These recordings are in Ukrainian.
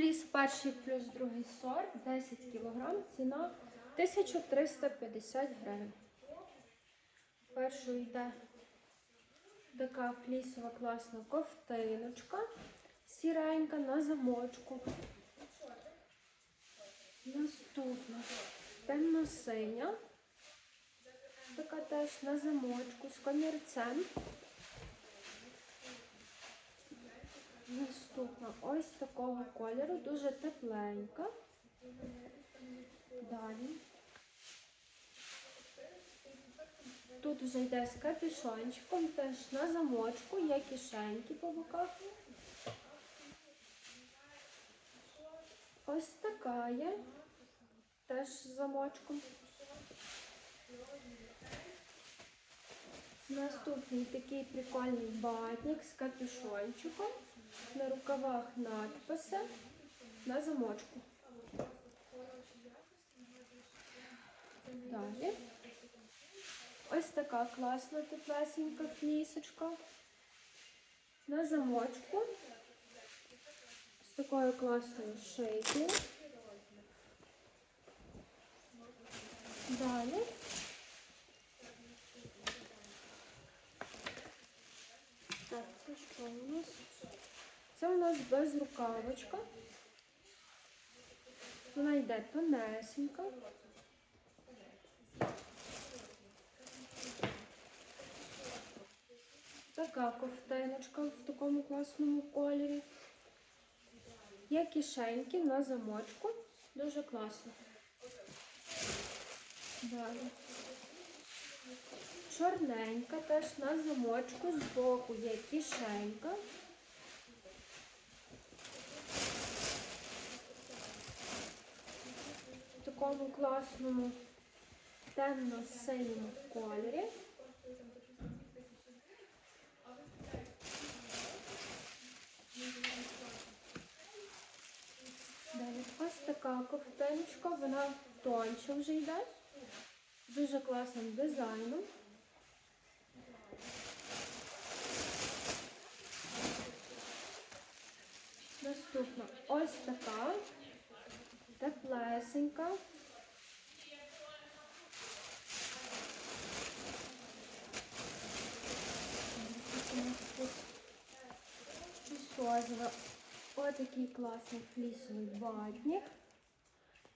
Фліс перший плюс другий сорт, 10 кг, ціна 1350 гривень. Першою йде така флісова класна ковтиночка, сіренька на замочку. Наступна темно-синя. Така теж на замочку з комірцем. Наступна ось такого кольору, дуже тепленька. Далі. Тут вже йде з капюшончиком, теж на замочку, є кишеньки по боках. Ось така є, теж з замочком. Наступний такий прикольний батник з капюшончиком. На рукавах надписи на замочку. Далі. Ось така класна теплесенька флісочка. На замочку. З такою класною шийкою. Далі. Так, це що у нас? Це у нас безрукавочка. Вона йде тонесенька. Така ковтиночка в такому класному кольорі. Є кишеньки на замочку. Дуже класно. Далі. Чорненька теж на замочку. Збоку є кишенька. В такому класному темно-синьому кольорі. Далі ось така ковтиночка, вона тоньше вже йде. Дуже класним дизайном. Наступна ось така теплесенька. Щось розове. Отакий класний флісовий ватник.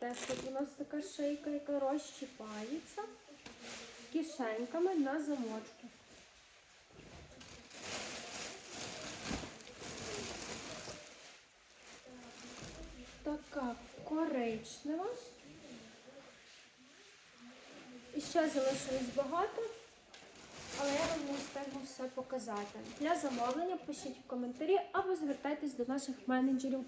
Теж тут у нас така шийка, яка розчіпається з кишеньками на замочку. Така коричнева. І ще залишилось багато, але я вам встигну все показати. Для замовлення пишіть в коментарі або звертайтесь до наших менеджерів.